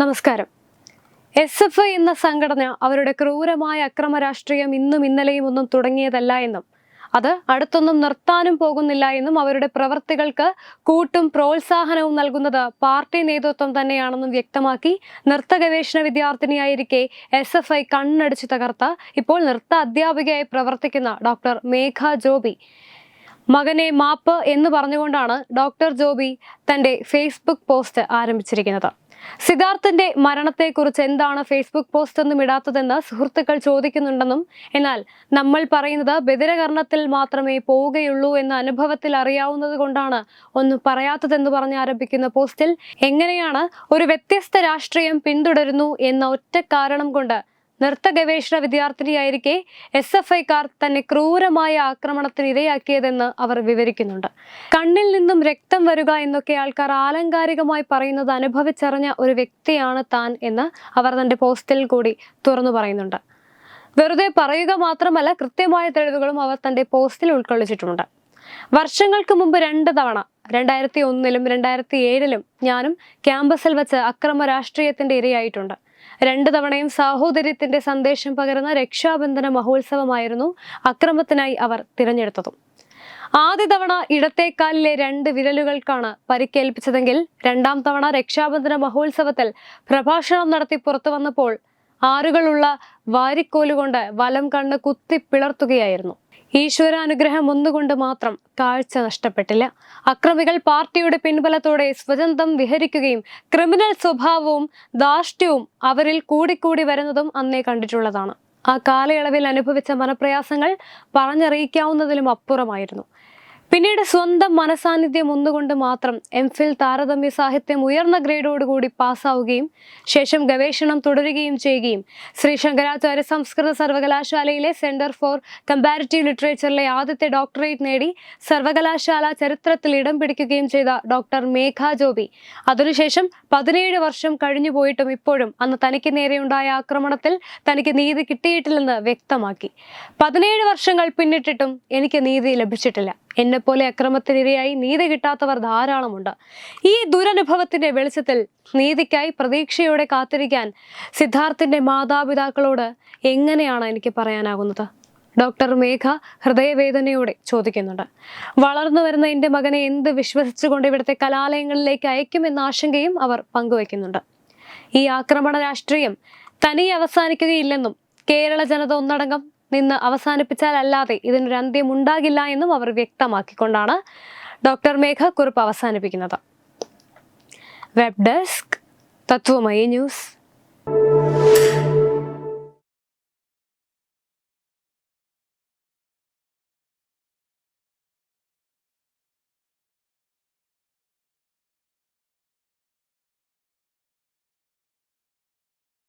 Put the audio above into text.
നമസ്കാരം. S F I എന്ന സംഘടന അവരുടെ ക്രൂരമായ അക്രമ രാഷ്ട്രീയം ഇന്നും ഇന്നലെയും ഒന്നും തുടങ്ങിയതല്ല എന്നും അത് അടുത്തൊന്നും നിർത്താനും പോകുന്നില്ല എന്നും അവരുടെ പ്രവർത്തികൾക്ക് കൂട്ടും പ്രോത്സാഹനവും നൽകുന്നത് പാർട്ടി നേതൃത്വം തന്നെയാണെന്നും വ്യക്തമാക്കി നൃത്ത ഗവേഷണ വിദ്യാർത്ഥിനിയായിരിക്കെ എസ് എഫ് ഐ കണ്ണടിച്ചു തകർത്ത ഇപ്പോൾ നൃത്ത അധ്യാപികയായി പ്രവർത്തിക്കുന്ന ഡോക്ടർ മേഘ ജോബി. മകനെ മാപ്പ് എന്ന് പറഞ്ഞുകൊണ്ടാണ് ഡോക്ടർ ജോബി തന്റെ ഫേസ്ബുക്ക് പോസ്റ്റ് ആരംഭിച്ചിരിക്കുന്നത്. സിദ്ധാർത്ഥന്റെ മരണത്തെക്കുറിച്ച് എന്താണ് ഫേസ്ബുക്ക് പോസ്റ്റ് ഒന്നും ഇടാത്തതെന്ന് സുഹൃത്തുക്കൾ ചോദിക്കുന്നുണ്ടെന്നും എന്നാൽ നമ്മൾ പറയുന്നത് ബദിരകർണത്തിൽ മാത്രമേ പോവുകയുള്ളൂ എന്ന അനുഭവത്തിൽ അറിയാവുന്നത് കൊണ്ടാണ് ഒന്നും പറയാത്തതെന്ന് പറഞ്ഞ് ആരംഭിക്കുന്ന പോസ്റ്റിൽ എങ്ങനെയാണ് ഒരു വ്യത്യസ്ത രാഷ്ട്രീയം പിന്തുടരുന്നു എന്ന ഒറ്റ കാരണം കൊണ്ട് നൃത്ത ഗവേഷണ വിദ്യാർത്ഥിനിയായിരിക്കെ എസ് എഫ് ഐക്കാർ തന്നെ ക്രൂരമായ ആക്രമണത്തിന് ഇരയാക്കിയതെന്ന് അവർ വിവരിക്കുന്നുണ്ട്. കണ്ണിൽ നിന്നും രക്തം വരിക എന്നൊക്കെ ആൾക്കാർ ആലങ്കാരികമായി പറയുന്നത് അനുഭവിച്ചറിഞ്ഞ ഒരു വ്യക്തിയാണ് താൻ എന്ന് അവർ തന്റെ പോസ്റ്റിൽ കൂടി തുറന്നു പറയുന്നുണ്ട്. വെറുതെ പറയുക മാത്രമല്ല കൃത്യമായ തെളിവുകളും അവർ തന്റെ പോസ്റ്റിൽ ഉൾക്കൊള്ളിച്ചിട്ടുണ്ട് വർഷങ്ങൾക്ക് മുമ്പ് രണ്ട് തവണ രണ്ടായിരത്തി ഒന്നിലും രണ്ടായിരത്തി ഏഴിലും ഞാനും ക്യാമ്പസിൽ വെച്ച് അക്രമ രാഷ്ട്രീയത്തിന്റെ ഇരയായിട്ടുണ്ട്. രണ്ടു തവണയും സാഹോദര്യത്തിന്റെ സന്ദേശം പകരുന്ന രക്ഷാബന്ധന മഹോത്സവമായിരുന്നു അക്രമത്തിനായി അവർ തിരഞ്ഞെടുത്തതും. ആദ്യ തവണ ഇടത്തേക്കാലിലെ രണ്ട് വിരലുകൾക്കാണ് പരിക്കേൽപ്പിച്ചതെങ്കിൽ രണ്ടാം തവണ രക്ഷാബന്ധന മഹോത്സവത്തിൽ പ്രഭാഷണം നടത്തി പുറത്തു വന്നപ്പോൾ ആറുകളുള്ള വാരിക്കോലുകൊണ്ട് വലം കണ്ണ് കുത്തി പിളർത്തുകയായിരുന്നു. ഈശ്വരാനുഗ്രഹം ഒന്നുകൊണ്ട് മാത്രം കാഴ്ച നഷ്ടപ്പെട്ടില്ല. അക്രമികൾ പാർട്ടിയുടെ പിൻബലത്തോടെ സ്വതന്ത്രം വിഹരിക്കുകയും ക്രിമിനൽ സ്വഭാവവും ധാർഷ്ട്യവും അവരിൽ കൂടിക്കൂടി വരുന്നതും അന്നേ കണ്ടിട്ടുള്ളതാണ്. ആ കാലയളവിൽ അനുഭവിച്ച മനപ്രയാസങ്ങൾ പറഞ്ഞറിയിക്കാവുന്നതിലും അപ്പുറമായിരുന്നു. പിന്നീട് സ്വന്തം മനസാന്നിധ്യം ഒന്നുകൊണ്ട് മാത്രം എം ഫിൽ താരതമ്യ സാഹിത്യം ഉയർന്ന ഗ്രേഡോടുകൂടി പാസ്സാവുകയും ശേഷം ഗവേഷണം തുടരുകയും ചെയ്യുകയും ശ്രീ ശങ്കരാചാര്യ സംസ്കൃത സർവകലാശാലയിലെ സെന്റർ ഫോർ കമ്പാരിറ്റീവ് ലിറ്ററേച്ചറിലെ ആദ്യത്തെ ഡോക്ടറേറ്റ് നേടി സർവകലാശാല ചരിത്രത്തിൽ ഇടം പിടിക്കുകയും ചെയ്ത ഡോക്ടർ മേഘ ജോബി. അതിനുശേഷം പതിനേഴ് വർഷം കഴിഞ്ഞു പോയിട്ടും ഇപ്പോഴും അന്ന് തനിക്ക് നേരെയുണ്ടായ ആക്രമണത്തിൽ തനിക്ക് നീതി കിട്ടിയിട്ടില്ലെന്ന് വ്യക്തമാക്കി. പതിനേഴ് വർഷങ്ങൾ പിന്നിട്ടിട്ടും എനിക്ക് നീതി ലഭിച്ചിട്ടില്ല. എന്നെപ്പോലെ അക്രമത്തിനിരയായി നീതി കിട്ടാത്തവർ ധാരാളമുണ്ട്. ഈ ദുരനുഭവത്തിന്റെ വെളിച്ചത്തിൽ നീതിക്കായി പ്രതീക്ഷയോടെ കാത്തിരിക്കാൻ സിദ്ധാർത്ഥിന്റെ മാതാപിതാക്കളോട് എങ്ങനെയാണ് എനിക്ക് പറയാനാകുന്നത്? ഡോക്ടർ മേഘ ഹൃദയവേദനയോടെ ചോദിക്കുന്നുണ്ട്. വളർന്നു വരുന്ന എന്റെ മകനെ എന്ത് വിശ്വസിച്ചുകൊണ്ട് ഇവിടുത്തെ കലാലയങ്ങളിലേക്ക് അയക്കുമെന്ന ആശങ്കയും അവർ പങ്കുവയ്ക്കുന്നുണ്ട്. ഈ ആക്രമണ രാഷ്ട്രീയം തനിയെ അവസാനിക്കുകയില്ലെന്നും കേരള ജനത ഒന്നടങ്കം നിന്ന് അവസാനിപ്പിച്ചാലല്ലാതെ ഇതിനൊരു അന്ത്യം ഉണ്ടാകില്ല എന്നും അവർ വ്യക്തമാക്കിക്കൊണ്ടാണ് ഡോക്ടർ മേഘ കുറിപ്പ് അവസാനിപ്പിക്കുന്നത്. Web desk Tatwamayi news